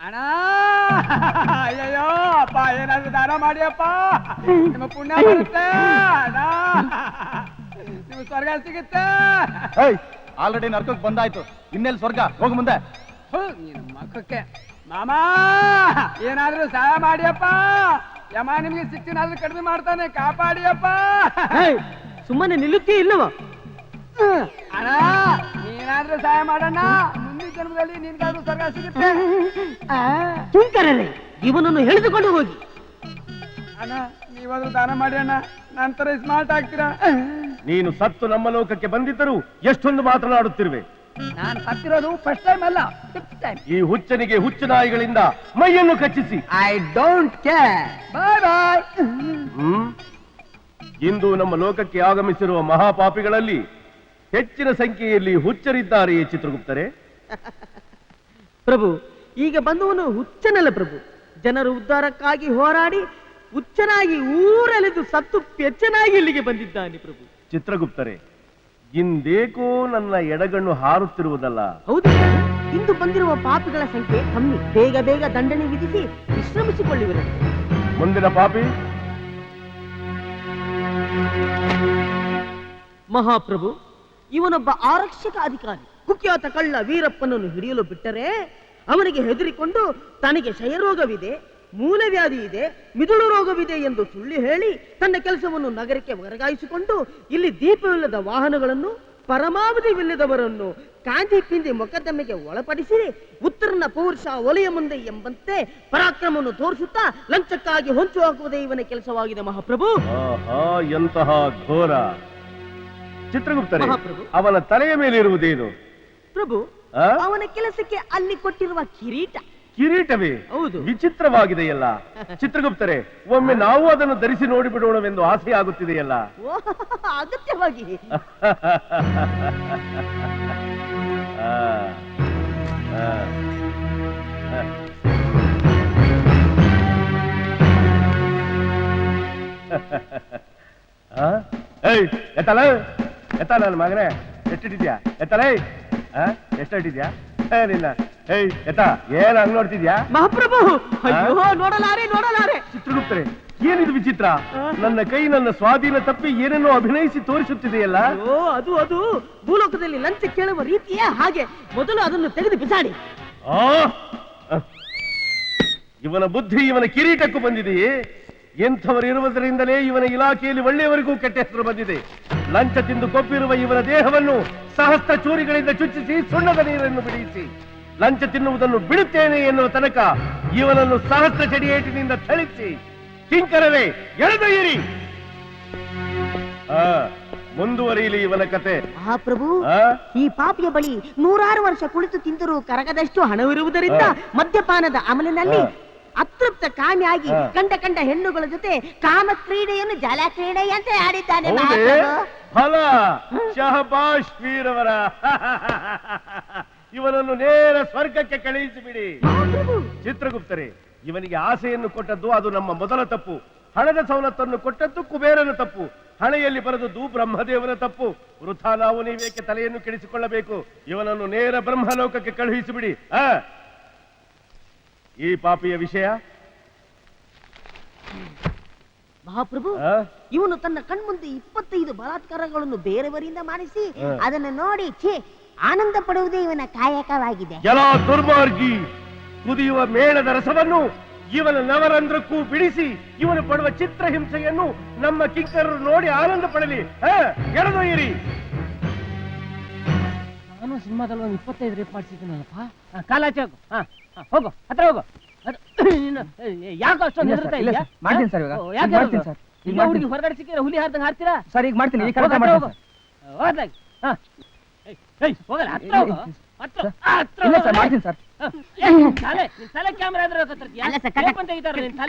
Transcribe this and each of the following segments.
ಅಣ್ಣ! ಅಯ್ಯಯ್ಯೋ ಅಪ್ಪ ಏನಾದ್ರು ದಾನ ಮಾಡಿಯಪ್ಪ. ನಿಮ್ಮ ಪುಣ್ಯ ಬರುತ್ತೆ ಅಣ್ಣ. ನಿಮ್ಗೆ ಸ್ವರ್ಗ ಸಿಗುತ್ತೆ? ಆಲ್ರೆಡಿ ನರ್ಕಕ್ಕೆ ಬಂದಾಯ್ತು. ಇನ್ನೆಲ್ಲಿ ಸ್ವರ್ಗ? ಹೋಗ ಮುಂದೆ. ಹೋ, ನಿನ್ನ ಮಕ್ಕಕ್ಕೆ. ಮಾಮ ಏನಾದ್ರೂ ಸಹಾಯ ಮಾಡಿಯಪ್ಪ. ಯಮ ನಿಮ್ಗೆ ಸಿಕ್ಕಿನಾದ್ರೂ ಕಡಿಮೆ ಮಾಡ್ತಾನೆ ಕಾಪಾಡಿಯಪ್ಪ. ಸುಮ್ಮನೆ ನಿಲ್ಲುತ್ತೀ ಇಲ್ಲವ? ಅಣ್ಣ ನೀನಾದ್ರೂ ಸಹಾಯ ಮಾಡೋಣ. ಮುಂದಿನ ಜನ್ಮದಲ್ಲಿ ನಿನ್ಗಾದ್ರೂ ಸ್ವರ್ಗ ಸಿಗುತ್ತೆ? ಇವನನ್ನು ಹಿಡಿದುಕೊಂಡು ಹೋಗಿ. ಅಣ್ಣ ನೀವಾದ್ರೂ ದಾನ ಮಾಡಿ ಅಣ್ಣ. ನಂತರ ಸ್ಮಾರ್ಟ್ ಆಗ್ತೀರಾ? ನೀನು ಸತ್ತು ನಮ್ಮ ಲೋಕಕ್ಕೆ ಬಂದಿದ್ದರೂ ಎಷ್ಟೊಂದು ಮಾತನಾಡುತ್ತಿರುವೆ. ನಾನು ಸತ್ತಿರೋದು ಫಸ್ಟ್ ಟೈಮ್ ಅಲ್ಲ ಫಿಫ್ತ್ ಟೈಮ್ ಈ ಹುಚ್ಚನಿಗೆ ಹುಚ್ಚು ನಾಯಿಗಳಿಂದ ಮೈಯನ್ನು ಕಚ್ಚಿಸಿ. I don't care bye bye hmm? ಇಂದು ನಮ್ಮ ಲೋಕಕ್ಕೆ ಆಗಮಿಸಿರುವ ಮಹಾಪಾಪಿಗಳಲ್ಲಿ ಹೆಚ್ಚಿನ ಸಂಖ್ಯೆಯಲ್ಲಿ ಹುಚ್ಚರಿದ್ದಾರೆಯೇ ಚಿತ್ರಗುಪ್ತರೆ? ಪ್ರಭು ಈಗ ಬಂದವನು ಹುಚ್ಚನಲ್ಲ ಪ್ರಭು. ಜನರು ಉದ್ಧಾರಕ್ಕಾಗಿ ಹೋರಾಡಿ ಹುಚ್ಚನಾಗಿ ಊರಲೆದು ಸತ್ತು ಪೆಚ್ಚನಾಗಿ ಇಲ್ಲಿಗೆ ಬಂದಿದ್ದಾನೆ ಪ್ರಭು. ಚಿತ್ರಗುಪ್ತರೆ ಇಂದೇಕೋ ನನ್ನ ಎಡಗಣ್ಣು ಹಾರುತ್ತಿರುವುದಲ್ಲ. ಹೌದು ಇಂದು ಬಂದಿರುವ ಪಾಪಿಗಳ ಸಂಖ್ಯೆ ಕಮ್ಮಿ. ಬೇಗ ಬೇಗ ದಂಡನೆ ವಿಧಿಸಿ ವಿಶ್ರಮಿಸಿಕೊಳ್ಳುವರು. ಮುಂದಿನ ಪಾಪಿ? ಮಹಾಪ್ರಭು ಇವನೊಬ್ಬ ಆರಕ್ಷಕ ಅಧಿಕಾರಿ. ಕುಖ್ಯಾತ ಕಳ್ಳ ವೀರಪ್ಪನನ್ನು ಹಿಡಿಯಲು ಬಿಟ್ಟರೆ ಅವನಿಗೆ ಹೆದರಿಕೊಂಡು ತನಗೆ ಕ್ಷಯರೋಗವಿದೆ ಮೂಲವ್ಯಾಧಿ ಇದೆ ಮಿದುಳು ರೋಗವಿದೆ ಎಂದು ಸುಳ್ಳು ಹೇಳಿ ತನ್ನ ಕೆಲಸವನ್ನು ನಗರಕ್ಕೆ ವರ್ಗಾಯಿಸಿಕೊಂಡು ಇಲ್ಲಿ ದೀಪವಿಲ್ಲದ ವಾಹನಗಳನ್ನು ಪರಮಾವಧಿವಿಲ್ಲದವರನ್ನು ಕಾಂತಿ ಪಿಂದಿ ಮೊಕದ್ದಮೆಗೆ ಒಳಪಡಿಸಿ ಉತ್ತರನ ಪೌರುಷ ಒಲೆಯ ಮುಂದೆ ಎಂಬಂತೆ ಪರಾಕ್ರಮವನ್ನು ತೋರಿಸುತ್ತಾ ಲಂಚಕ್ಕಾಗಿ ಹೊಂಚು ಹಾಕುವುದೇ ಇವನ ಕೆಲಸವಾಗಿದೆ ಮಹಾಪ್ರಭು. ಎಂತಹ ಘೋರ. ಚಿತ್ರಗುಪ್ತ ಮಹಾಪ್ರಭು. ಅವನ ತಲೆಯ ಮೇಲೆ ಇರುವುದೇನು? ಪ್ರಭು ಅವನ ಕೆಲಸಕ್ಕೆ ಅಲ್ಲಿ ಕೊಟ್ಟಿರುವ ಕಿರೀಟ. ಕಿರೀಟವೇ? ಹೌದು. ವಿಚಿತ್ರವಾಗಿದೆಯಲ್ಲ. ಚಿತ್ರಗುಪ್ತರೆ ಒಮ್ಮೆ ನಾವು ಅದನ್ನು ಧರಿಸಿ ನೋಡಿಬಿಡೋಣವೆಂದು ಆಸೆ ಆಗುತ್ತಿದೆಯಲ್ಲ ಅಗತ್ಯವಾಗಿ. ಎತ್ತಲ ಎತ್ತ ನನ್ನ ಮಗನೇ? ಎಷ್ಟಿಟ್ಟಿದ್ಯಾ ಎತ್ತಲೇ ಎಷ್ಟಿಟ್ಟಿದ್ಯಾ ಏ ನಿನ್ನ. ಏಯ್ ಎತ್ತ. ಏನ್ ಹಂಗ್ ನೋಡ್ತಿದ್ಯಾ? ಮಹಾಪ್ರಭು! ಅಯ್ಯೋ ನೋಡಲಾರೆ ನೋಡಲಾರೆ. ಚಿತ್ರಗುಪ್ತರೆ ಏನಿದು ವಿಚಿತ್ರ? ನನ್ನ ಕೈ ನನ್ನ ಸ್ವಾಧೀನ ತಪ್ಪಿ ಏನೇನೋ ಅಭಿನಯಿಸಿ ತೋರಿಸುತ್ತಿದೆಯಲ್ಲ? ಓ ಅದು ಅದು. ಭೂಲೋಕದಲ್ಲಿ ಲಂಚ ಕೇಳುವ ರೀತಿಯೇ ಹಾಗೆ. ಮೊದಲು ಅದನ್ನು ತೆಗೆದು ಬಿಸಾಡಿ. ಆ! ಇವನ ಬುದ್ಧಿ ಇವನ ಕಿರೀಟಕ್ಕೂ ಬಂದಿದೆಯೇ? ಎಂಥವರು ಇರುವುದರಿಂದಲೇ ಇವನ ಇಲಾಖೆಯಲ್ಲಿ ಒಳ್ಳೆಯವರಿಗೂ ಕೆಟ್ಟ ಹೆಸರು ಬಂದಿದೆ. ಲಂಚ ತಿಂದು ಕೊಬ್ಬಿರುವ ಇವನ ದೇಹವನ್ನು ಸಹಸ್ರ ಚೂರಿಗಳಿಂದ ಚುಚ್ಚಿಸಿ ಸುಣ್ಣದ ನೀರನ್ನು ಬಿಡಿಸಿ. ಲಂಚ ತಿನ್ನುವುದನ್ನು ಬಿಡುತ್ತೇನೆ ಎನ್ನುವ ತನಕ ಇವನನ್ನು ಸಹಸ್ರ ಚಡಿಯೇಟಿನಿಂದ ಥಳಿಸಿ. ಕಿಂಕರವೇ ಎಳೆದೊಯ್ಯಿರಿ ಆ, ಮುಂದುವರಿಯಲಿ ಇವನ ಕತೆ. ಆ? ಪ್ರಭು ಈ ಪಾಪಿಯ ಬಳಿ ನೂರಾರು ವರ್ಷ ಕುಳಿತು ತಿಂದರೂ ಕರಗದಷ್ಟು ಹಣವಿರುವುದರಿಂದ. ಮದ್ಯಪಾನದ ಅಮಲಿನಲ್ಲಿ. ಅತೃಪ್ತ ಕಾಮಿಯಾಗಿ ಹಾ. ಕಂಡ ಕಂಡ ಹೆಣ್ಣುಗಳ ಜೊತೆ ಕಾಮ ಕ್ರೀಡೆಯನ್ನು ಜಲ ಅಂತ ಆಡಿದ್ದಾನೆ ಹೌದೇ? ಮಹಾಪ್ರಭು. ಫಲ! ಶಹಬಾಷ್ ವೀರವರ. ಇವನನ್ನು ನೇರ ಸ್ವರ್ಗಕ್ಕೆ ಕಳುಹಿಸಿಬಿಡಿ. ಮಹಾಪ್ರಭು ಚಿತ್ರಗುಪ್ತರೇ ಇವನಿಗೆ ಆಸೆಯನ್ನು ಕೊಟ್ಟದ್ದು ಅದು ನಮ್ಮ ಮೊದಲ ತಪ್ಪು. ಹಣದ ಸವಲತ್ತನ್ನು ಕೊಟ್ಟದ್ದು ಕುಬೇರನ ತಪ್ಪು. ಹಣೆಯಲ್ಲಿ ಬರೆದದ್ದು ಬ್ರಹ್ಮದೇವನ ತಪ್ಪು. ವೃಥಾ ನಾವು ನೀವೇಕೆ ತಲೆಯನ್ನು ಕೆಡಿಸಿಕೊಳ್ಳಬೇಕು? ಇವನನ್ನು ನೇರ ಬ್ರಹ್ಮಲೋಕಕ್ಕೆ ಕಳುಹಿಸಿಬಿಡಿ. ಆ? ಈ ಪಾಪಿಯ ವಿಷಯ ಮಹಾಪ್ರಭು ಆ? ಇವನು ತನ್ನ ಕಣ್ಮುಂದೆ ಇಪ್ಪತ್ತೈದು ಬಲಾತ್ಕಾರಗಳನ್ನು ಬೇರೆಯವರಿಂದ ಮಾಡಿಸಿ. ಅದನ್ನು ನೋಡಿ ಛೇ ಆನಂದ ಪಡುವುದೇ ಇವನ ಕಾಯಕವಾಗಿದೆ ಎಲ್ಲ ದುರ್ಮಾರ್ಗಿ ಕುದಿಯುವ ಮೇಣದ ರಸವನ್ನು ಇವನ ನವರಂಧ್ರಕ್ಕೂ ಬಿಡಿಸಿ ಇವನು ಪಡುವ ಚಿತ್ರ ಹಿಂಸೆಯನ್ನು ನಮ್ಮ ಕಿಂಕರರು ನೋಡಿ ಆನಂದ ಪಡಲಿ ಹ, ಎಳೆದೊಯ್ಯಿರಿ ನಾನು ಸಿನಿಮಾದಲ್ಲಿ ಒಂದು ಇಪ್ಪತ್ತೈದು ರೇಪ್ ಮಾಡಿಸಿದ್ದೀನಲ್ಲಪ್ಪ ಕಾಲಾಚೆ ಹೋಗು. ಹಾ ಹಾ, ಹೋಗು ಹತ್ರ ಹೋಗು. ಯಾಕೆ ಅಷ್ಟೊಂದು ಇಲ್ಲ ಸರ್, ಹೆದರ್ತಾ ಇಲ್ಲ ಮಾಡ್ತೀನಿ ಸರ್ ಇವಾಗ. ಯಾಕೆ ಮಾಡ್ತೀನಿ ಸರ್, ಈಗ ಹುಡುಗಿ ಹೊರಗಡೆ ಸಿಕ್ಕಿದ್ರೆ ಹುಲಿ ಹಾರ್ದಂಗೆ ಹಾರ್ತೀರಾ ಸರ್ ಈಗ ಮಾಡ್ತೀನಿ ಹತ್ರ ಮಾಡ್ತೀನಿ ಹೋಗು. ಹೋಗ್ಲಾಗ್. ಹಾ. ಹೋಗಲ್ಲ, ಹತ್ರ ಹೋಗು.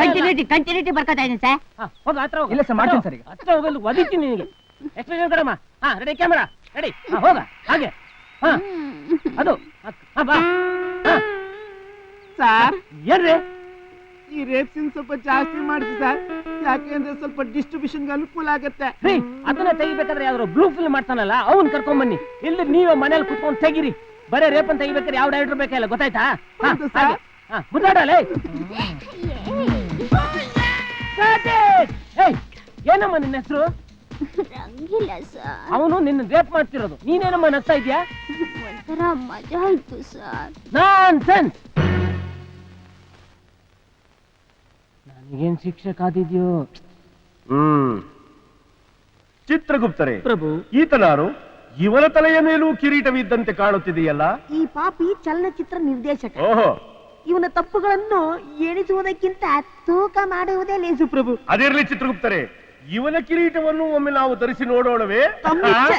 ಕಂಟಿನ್ಯೂಟಿ ಕಂಟಿನ್ಯೂಟಿ ಬರ್ಕೋತಾ ಇದೀನಿ ಸರ್. ಹತ್ರ ಹೋಗು. ಇಲ್ಲ ಸರ್, ಮಾಡ್ತೀನಿ ಸರ್ ಹತ್ರ ಹೋಗಲು ಒದಿತೀನಿ ನಿನಗೆ. ಎಕ್ಸ್ಪ್ರೆಷನ್ ಕಡಮ್ಮ. ಹಾ ರೆಡಿ ಕ್ಯಾಮ್ರಾ ರೆಡಿ ಹೋಗ ಹಾಗೆ. ಅದು. ಸರ್. ಏನ್ರಿ? ಈ ರೇಪ್ ಸೀನ್ ಸ್ವಲ್ಪ ಜಾಸ್ತಿ ಮಾಡಿಸಿ ಸರ್. ಯಾಕೆಂದ್ರೆ ಸ್ವಲ್ಪ ಡಿಸ್ಟ್ರಿಬ್ಯೂಷನ್ ಅನುಕೂಲ ಆಗುತ್ತೆ. ಅದನ್ನ ತೆಗಿಬೇಕಾದ್ರೆ ಯಾವ್ದು ಬ್ಲೂ ಫಿಲ್ ಮಾಡ್ತಾನಲ್ಲ ಅವ್ನ್ ಕರ್ಕೊಂಡ್ ಬನ್ನಿ. ಇಲ್ಲಿ ನೀವೇ ಮನೇಲಿ ಕುತ್ಕೊಂಡು ತೆಗಿರಿ. ಬರೇ ರೇಪನ್ ತೆಗಿಬೇಕಾದ್ರೆ ಯಾವ ಡೈರೆಕ್ಟರ್ ಬೇಕಲ್ಲ ಗೊತ್ತಾಯ್ತಾ? ಹಾ, ಮುದ್ದಾಡಲೇ. ಏನಮ್ಮ ನಿನ್ನ ಹೆಸರು? ರಂಗಿಲ್ಲ ಸರ್. ಅವನು ನಿನ್ನ ರೇಪ್ ಮಾಡ್ತಿರೋದು. ನೀನೇನಮ್ಮ ನಗ್ತಾ ಇದ್ಯಾ ಒಂಥರ ಮಜಾ ಆಯ್ತು ಸರ್. ನಾನ್ ಸೆನ್ಸ್ ನನಗೇನ್ ಶಿಕ್ಷೆ ಕಾದಿದ್ಯೋ? ಹ್ಮ್. ಚಿತ್ರಗುಪ್ತರೆ ಪ್ರಭು. ಈತನಾರು ಇವನ ತಲೆಯ ಮೇಲೂ ಕಿರೀಟವಿದ್ದಂತೆ ಕಾಣುತ್ತಿದೆಯಲ್ಲ? ಈ ಪಾಪಿ ಚಲನಚಿತ್ರ ನಿರ್ದೇಶಕ. ಓಹೋ. ಇವನ ತಪ್ಪುಗಳನ್ನು ಎಣಿಸುವುದಕ್ಕಿಂತ ತೂಕ ಮಾಡುವುದೇ ಲೇಸು ಪ್ರಭು. ಅದಿರಲಿ ಚಿತ್ರಗುಪ್ತರೆ ಇವನ ಕಿರೀಟವನ್ನು ಒಮ್ಮೆ ನಾವು ಧರಿಸಿ ನೋಡೋಣವೇ? ತಮ್ಮಿಚ್ಛೆ.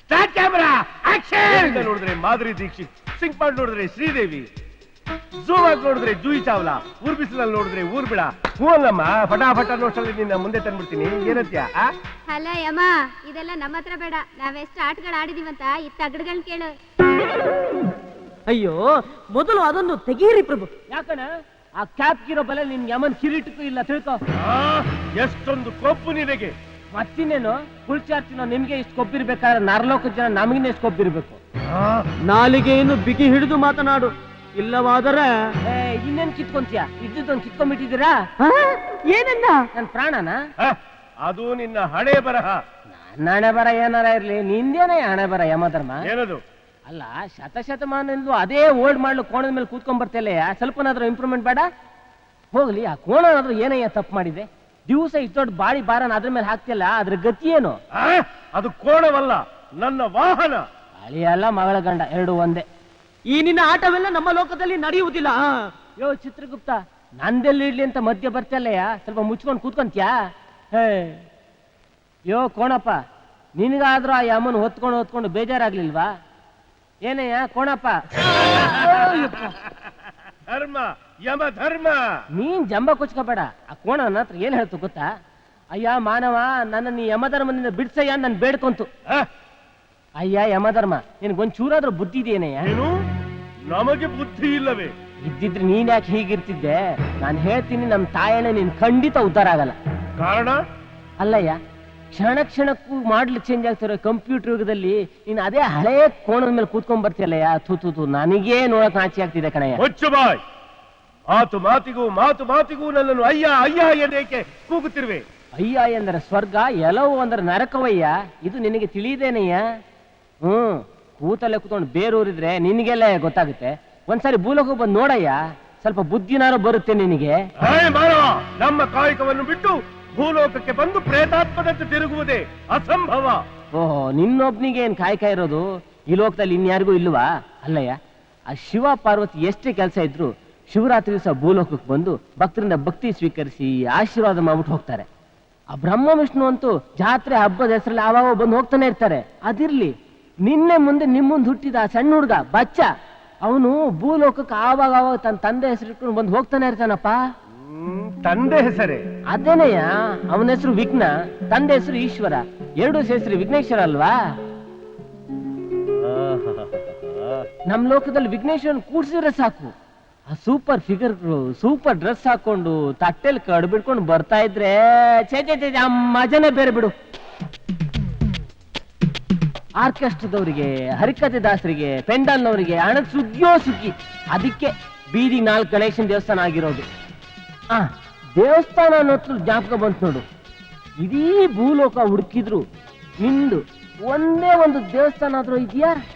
ಸ್ಟಾರ್ಟ್ ಕ್ಯಾಮರಾ ಆಕ್ಷನ್ ನೋಡಿದ್ರೆ ಮಾಧುರಿ ದೀಕ್ಷಿತ್ ಸಿಂಕ್ ಮಾಡಿ ನೋಡಿದ್ರೆ ಶ್ರೀದೇವಿ ಆಗಿ ನೋಡಿದ್ರೆ ಜೂಯಿ ಚಾವ್ಲಾ ಊರ್ ಬಿಸಿಲಲ್ಲಿ ನೋಡಿದ್ರೆ ಊರ್ ಬಿಡ ಹೂ ಅಲ್ಲಮ್ಮ ಫಟಾಫಟ ನೋಡ್ಸಲ್ಲಿ ನಿನ್ನ ಮುಂದೆ ತಂದ್ಬಿಡ್ತೀನಿ. ಏನಂತ್ಯ ಹಲೋ ಅಲ್ಲ ಯಮ್ಮ ಇದೆಲ್ಲ ನಮ್ಮ ಹತ್ರ ಬೇಡ. ನಾವೆಷ್ಟು ಆಟಗಳು ಆಡಿದೀವಂತ ಈ ತಗಡ್ಗಳ್ ಕೇಳು. ಅಯ್ಯೋ ಮೊದಲು ಅದನ್ನು ತೆಗೀರಿ ಪ್ರಭು. ಯಾಕಣ ಆ ಕ್ಯಾಪ್ ಇರೋ ಬಲೆ ನಿನ್ ಯಮನ್ ಕಿರೀಟಕ್ಕೂ ಇಲ್ಲ ತಿಳ್ಕೊ. ಆ, ಎಷ್ಟೊಂದು ಕೊಬ್ಬು ನಿನಗೆ. ಮತ್ತಿನ್ನೇನು ಫುಲ್ ಚಾರ್ಜ್ ನಿಮ್ಗೆ ಇಷ್ಟು ಕೊಬ್ಬಿರ್ಬೇಕಾದ್ರೆ ನರಲೋಕ ಜನ ನಮಗಿನ್ನ ಇಷ್ಟು ಕೊಬ್ಬಿರ್ಬೇಕು. ಆ, ನಾಲಿಗೆಯನ್ನು ಬಿಗಿ ಹಿಡಿದು ಮಾತನಾಡು. ಇಲ್ಲವಾದರೆ ಏ, ಇನ್ನೇನ್ ಕಿತ್ಕೊಂತೀಯ? ಇದ್ದೊಂದು ಕಿತ್ಕೊಂಡ್ಬಿಟ್ಟಿದ್ದೀರಾ? ಆ? ಏನನ್ನ? ನನ್ ಪ್ರಾಣನ? ಆ, ಅದು ನಿನ್ನ ಹಣೆ ಬರಹ ನನ್ನ ಹಣೆ ಬರ ಏನಾರ ಇರ್ಲಿ ನಿಂದೇನೇ ಹಣೆ ಬರ ಯಮಧರ್ಮ? ಏನದು? ಅಲ್ಲ ಶತಶತಮಾನದಿಂದ ಅದೇ ಓಲ್ಡ್ ಮಾಡಲು ಕೋಣದ ಮೇಲೆ ಕೂತ್ಕೊಂಡ್ ಬರ್ತಿಲ್ಲ ಸ್ವಲ್ಪನಾದ್ರೂ ಇಂಪ್ರೂವ್ಮೆಂಟ್ ಬೇಡ? ಹೋಗ್ಲಿ ಆ ಕೋಣನಾದ್ರೂ ಏನಯ್ಯ ತಪ್ಪು ಮಾಡಿದೆ? ದಿವಸ ಇಷ್ಟೊಡ್ ದೊಡ್ಡ ಬಾಡಿ ಬಾರನ ಅದ್ರ ಮೇಲೆ ಹಾಕ್ತಿಲ್ಲ ಅದ್ರ ಗತಿ ಏನು? ಆ, ಅದು ಕೋಣವಲ್ಲ ನನ್ನ ವಾಹನ. ಅಳಿಯಲ್ಲ ಮಗಳ ಗಂಡ ಎರಡು ಒಂದೇ. ಈ ನಿನ್ನ ಆಟವೆಲ್ಲ ನಮ್ಮ ಲೋಕದಲ್ಲಿ ನಡೆಯುವುದಿಲ್ಲ. ಆ. ಯೋ ಚಿತ್ರಗುಪ್ತ ನಂದೆಲ್ಲಿ ಇಡ್ಲಿ ಅಂತ ಮಧ್ಯ ಬರ್ತಲ್ಲಯ್ಯ ಸ್ವಲ್ಪ ಮುಚ್ಕೊಂಡು ಕೂತ್ಕೊಂತ್ಯಾ? ಹೇ ಯೋ ಕೋಣಪ್ಪ ನಿನಗಾದ್ರೂ ಆ ಯಮನ್ ಹೊತ್ಕೊಂಡು ಹೊತ್ಕೊಂಡು ಬೇಜಾರಾಗ್ಲಿಲ್ವಾ? ಏನಯ್ಯ ಕೋಣಪ್ಪ. ಧರ್ಮ ಯಮ ಧರ್ಮ. ನೀನ್ ಜಂಬ ಕುಚ್ಕೋಬೇಡ. ಆ ಕೋಣ ನನ್ನ ಹತ್ರ ಏನ್ ಹೇಳ್ತು ಗೊತ್ತಾ? ಅಯ್ಯ ಮಾನವ ನನ್ನ ನೀ ಯಮಧರ್ಮದಿಂದ ಬಿಡ್ಸಯ್ಯ ನನ್ ಬೇಡ್ಕೊಂತು. ಆ, ಅಯ್ಯ ಯಮಧರ್ಮ ನಿನ್ಗೊಂದ್ ಚೂರಾದ್ರೂ ಬುದ್ಧಿ ಇದೆಯೇನಯ್ಯ ಏನು? ನಮಗೆ ಬುದ್ಧಿ ಇಲ್ಲವೇ? ಇದ್ದಿದ್ರೆ ನೀನ್ ಯಾಕೆ ಹೀಗಿರ್ತಿದ್ದೆ? ನಾನು ಹೇಳ್ತೀನಿ ನಮ್ ತಾಯಣ್ಣ ನೀನ್ ಖಂಡಿತ ಉದ್ಧಾರ ಆಗಲ್ಲ. ಕಾರಣ? ಅಲ್ಲಯ್ಯ ಕ್ಷಣ ಕ್ಷಣಕ್ಕೂ ಮಾಡ್ಲಿ ಚೇಂಜ್ ಆಗ್ತಿರೋ ಕಂಪ್ಯೂಟರ್ ಯುಗದಲ್ಲಿ ನೀನು ಅದೇ ಹಳೆ ಕೋಣದ ಮೇಲೆ ಕೂತ್ಕೊಂಡ್ ಬರ್ತಿಯಲ್ಲಯ್ಯ? ಥೂ ಥೂ ಥೂ ನನಗೇ ನೋಡಕ್ ನಾಚಿ ಆಗ್ತಿದೆ ಕಣಯ್ಯ. ಹೊಚ್ಚು ಬಾಯ್! ಮಾತು ಮಾತಿಗೂ ಮಾತು ಮಾತಿಗೂ ನನ್ನನ್ನು ಅಯ್ಯ ಅಯ್ಯ ಎಂದೇಕೆ ಕೂಗುತ್ತಿರುವೆ? ಅಯ್ಯ ಎಂದರೆ ಸ್ವರ್ಗ ಎಲ್ಲವೂ ಅಂದ್ರೆ ನರಕವಯ್ಯ? ಇದು ನಿನಗೆ ತಿಳಿದೇನಯ್ಯ? ಹ್ಮ್ ಕೂತಲ್ಲೇ ಕೂತ್ಕೊಂಡು ಬೇರೂರಿದ್ರೆ ನಿನಗೆಲ್ಲ ಗೊತ್ತಾಗುತ್ತೆ. ಒಂದ್ಸರಿ ಭೂಲೋಕ ಬಂದು ನೋಡಯ್ಯ. ಸ್ವಲ್ಪ ಬುದ್ಧಿನಾರು ಬರುತ್ತೆ ನಿನಗೆ. ನಮ್ಮ ಕಾಯಕವನ್ನು ಬಿಟ್ಟು ಭೂಲೋಕಕ್ಕೆ ಬಂದು ಪ್ರೇತಾತ್ಮದಂತೆ ತಿರುಗುವುದೇ ಅಸಂಭವ. ಓಹೋ, ನಿನ್ನೊಬ್ನಿಗೆ ಏನ್ ಕಾಯ್ಕ ಇರೋದು? ಈ ಲೋಕದಲ್ಲಿ ಇನ್ಯಾರಿಗೂ ಇಲ್ವಾ ಅಲ್ಲಯ್ಯ, ಆ ಶಿವ ಪಾರ್ವತಿ ಎಷ್ಟೇ ಕೆಲಸ ಇದ್ರು ಶಿವರಾತ್ರಿ ದಿವಸ ಭೂಲೋಕಕ್ಕೆ ಬಂದು ಭಕ್ತರಿಂದ ಭಕ್ತಿ ಸ್ವೀಕರಿಸಿ ಆಶೀರ್ವಾದ ಮಾಡ್ಬಿಟ್ಟು ಹೋಗ್ತಾರೆ. ಆ ಬ್ರಹ್ಮ, ವಿಷ್ಣು ಅಂತೂ ಜಾತ್ರೆ ಹಬ್ಬದ ಹೆಸರಲ್ಲಿ ಆವಾಗ ಬಂದು ಹೋಗ್ತಾನೆ ಇರ್ತಾರೆ. ಅದಿರ್ಲಿ, ನಿನ್ನೆ ಮುಂದೆ ನಿಮ್ಮ ಮುಂದೆ ಹುಟ್ಟಿದ ಆ ಸಣ್ಣ ಹುಡುಗ, ಬಚ್ಚ, ಅವನು ಭೂಲೋಕಕ್ಕೆ ಆವಾಗ ಆವಾಗ ತನ್ನ ತಂದೆ ಹೆಸರಿಟ್ಕೊಂಡು ಬಂದು ಹೋಗ್ತಾನೆ ಇರ್ತಾನಪ್ಪ. ತಂದೆ ಹೆಸರೇ? ಅದೇನಯ್ಯ ಅವನ ಹೆಸರು ವಿಘ್ನ, ತಂದೆ ಹೆಸರು ಈಶ್ವರ. ಎರಡು ಹೆಸರು ವಿಘ್ನೇಶ್ವರ ಅಲ್ವಾ? ನಮ್ ಲೋಕದಲ್ಲಿ ವಿಘ್ನೇಶ್ವರನ್ ಕೂಡ್ಸಿದ್ರೆ ಸಾಕು. ಆ ಸೂಪರ್ ಫಿಗರ್, ಸೂಪರ್ ಡ್ರೆಸ್ ಹಾಕೊಂಡು ತಟ್ಟೆಲ್ ಕಡ್ ಬಿಡ್ಕೊಂಡು ಬರ್ತಾ ಇದ್ರೆ ಛೇ ಛೇ ಛೇ ಬೇರೆ ಬಿಡು. ಆರ್ಕೆಸ್ಟ್ರದವರಿಗೆ ಹರಿಕತೆ ದಾಸರಿಗೆ, ಪೆಂಡಲ್ನವರಿಗೆ ಹಣದ ಸುಗ್ಗಿಯೋ ಸುಗ್ಗಿ. ಅದಕ್ಕೆ ಬೀದಿ ನಾಲ್ಕು ಗಣೇಶನ್ ದೇವಸ್ಥಾನ ಆಗಿರೋದು. ಆ ದೇವಸ್ಥಾನ ಅನ್ನೋತ್ರ ಜ್ಞಾಪಕ ಬಂತು ನೋಡು. ಇಡೀ ಭೂಲೋಕ ಹುಡುಕಿದ್ರು ನಿಂದು ಒಂದೇ ಒಂದು ದೇವಸ್ಥಾನ ಆದ್ರೂ ಇದೆಯಾ?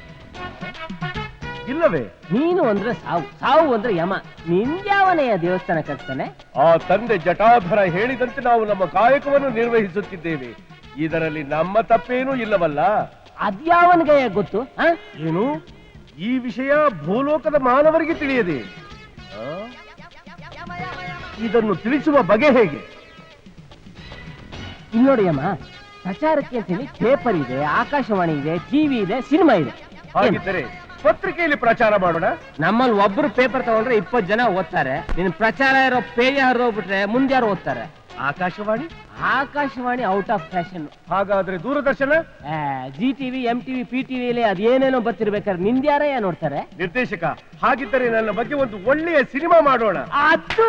ಇಲ್ಲವೇ? ನೀನು ಅಂದ್ರೆ ಸಾವು. ಸಾವು ಅಂದ್ರೆ ಯಮ. ನಿಂದ್ಯಾವನೆಯ ದೇವಸ್ಥಾನ ಕಟ್ತಾನೆ? ಆ ತಂದೆ ಜಟಾಧರ ಹೇಳಿದಂತೆ ನಾವು ನಮ್ಮ ಕಾಯಕವನ್ನು ನಿರ್ವಹಿಸುತ್ತಿದ್ದೇವೆ. ಇದರಲ್ಲಿ ನಮ್ಮ ತಪ್ಪೇನೂ ಇಲ್ಲವಲ್ಲ? ಅದ್ಯಾವನಿಗೆ ಗೊತ್ತು ಆ? ಏನು? ಈ ವಿಷಯ ಭೂಲೋಕದ ಮಾನವರಿಗೆ ತಿಳಿಯದೆ. ಆ? ಇದನ್ನು ತಿಳಿಸುವ ಬಗೆ ಹೇಗೆ? ನೋಡಿ ಅಮ್ಮ ಪ್ರಚಾರಕ್ಕೆ ಅಂತೇಳಿ ಪೇಪರ್ ಇದೆ ಆಕಾಶವಾಣಿ ಇದೆ ಟಿವಿ ಇದೆ ಸಿನಿಮಾ ಇದೆ? ಹಾಗಿದ್ದರೆ ಪತ್ರಿಕೆಯಲ್ಲಿ ಪ್ರಚಾರ ಮಾಡೋಣ? ನಮ್ಮಲ್ಲಿ ಒಬ್ರು ಪೇಪರ್ ತಗೊಂಡ್ರೆ ಇಪ್ಪತ್ತು ಜನ ಓದ್ತಾರೆ. ನಿನ್ ಪ್ರಚಾರ ಇರೋ ಪೇಜ್ ಯಾರು ಹೋಗ್ಬಿಟ್ರೆ ಮುಂದೆ ಯಾರು ಓದ್ತಾರೆ. Akashvani? Akashvani out of fashion. ಹಾಗಾದ್ರೆ Doordarshan? Zee TV M TV P ಟಿವಿಯಲ್ಲಿ ಅದೇನೇನೋ ಬರ್ತಿರ್ಬೇಕಾದ್ರೆ ನಿಂದ್ಯಾರಯ್ಯ ನೋಡ್ತಾರೆ? ನಿರ್ದೇಶಕ ಹಾಗಿದ್ದರೆ ನನ್ನ ಬಗ್ಗೆ ಒಂದು ಒಳ್ಳೆಯ ಸಿನಿಮಾ ಮಾಡೋಣ. ಅದು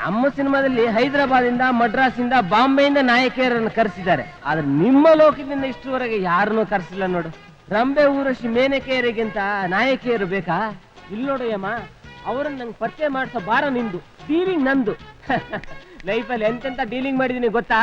ನಮ್ಮ ಸಿನಿಮಾದಲ್ಲಿ ಹೈದರಾಬಾದಿಂದ ಮಡ್ರಾಸಿಂದ ಬಾಂಬೆಯಿಂದ ನಾಯಕಿಯರನ್ನು ಕರೆಸಿದ್ದಾರೆ. ಆದ್ರೆ ನಿಮ್ಮ ಲೋಕದಿಂದ ಇಷ್ಟುವರೆಗೆ ಯಾರನ್ನೂ ಕರೆಸಿಲ್ಲ ನೋಡು. ರಂಬೆ ಊರಶಿ ಮೇನಕೆಯರಿಗಿಂತ ನಾಯಕಿಯರು ಬೇಕಾ? ಇಲ್ಲೋಡಯ್ಯಮ್ಮ ಅವ್ರನ್ನ ನಂಗೆ ಪರಿಚಯ ಮಾಡಿಸೋ ಬಾರ ನಿಂದು ಡೀಲಿಂಗ್ ನಂದು. ಲೈಫಲ್ಲಿ ಎಂತೆಂತ ಡೀಲಿಂಗ್ ಮಾಡಿದ್ದೀನಿ ಗೊತ್ತಾ?